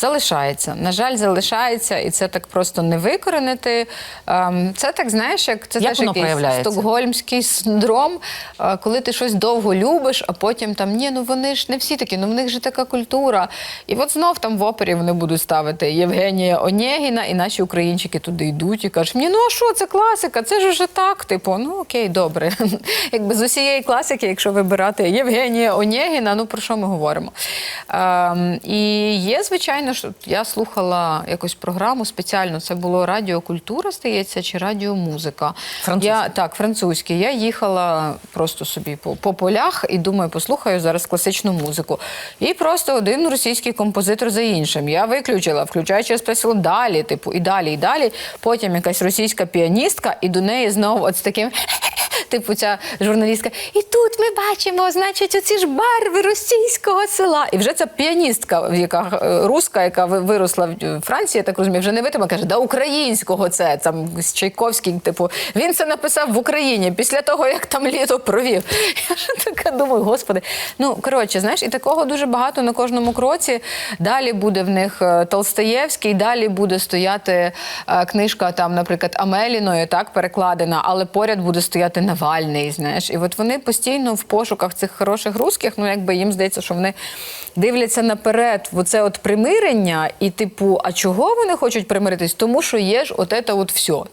залишається. На жаль, залишається, і це так просто не викоренити. Ем, Це так, знаєш, як це Як теж якийсь стокгольмський синдром, е, коли ти щось довго любиш, а потім там ні, ну вони ж не всі такі, ну в них же така культура. І от знов там в опері вони будуть ставити Євгенія Онєгіна, і наші українчики туди йдуть і кажуть, ні, ну а що, це класика, це ж уже так. Типу, ну окей, добре. Якби з усієї класики, якщо вибирати Євгенія Онєгіна, ну про що ми говоримо? Ем, і є, звичайно, що я слухала якусь програму спеціально. Це було радіокультура, здається, чи радіомузика. Я так, французьке. Я їхала просто собі по, по полях і думаю, послухаю зараз класичну музику. І просто один російський композитор за іншим. Я виключила, включаючи спросила далі, типу, і далі, і далі. Потім якась російська піаністка, і до неї знову от з таким. Типу, ця журналістка, і тут ми бачимо, значить, оці ж барви російського села. І вже ця піаністка, яка е, руска, яка виросла в Франції, я так розумію, вже не витима, каже, да українського це там Чайковський, типу, він це написав в Україні після того, як там літо провів. Я ж така думаю, господи. Ну коротше, знаєш, і такого дуже багато на кожному кроці. Далі буде в них е, Толстаєвський, далі буде стояти е, книжка, там, наприклад, Амеліною, так перекладена, але поряд буде стояти Навальний. Знаєш, і от вони постійно в пошуках цих хороших русських, ну якби їм здається, що вони дивляться наперед в оце от примирення, і типу, а чого вони хочуть примиритись? Тому що є ж от це от все.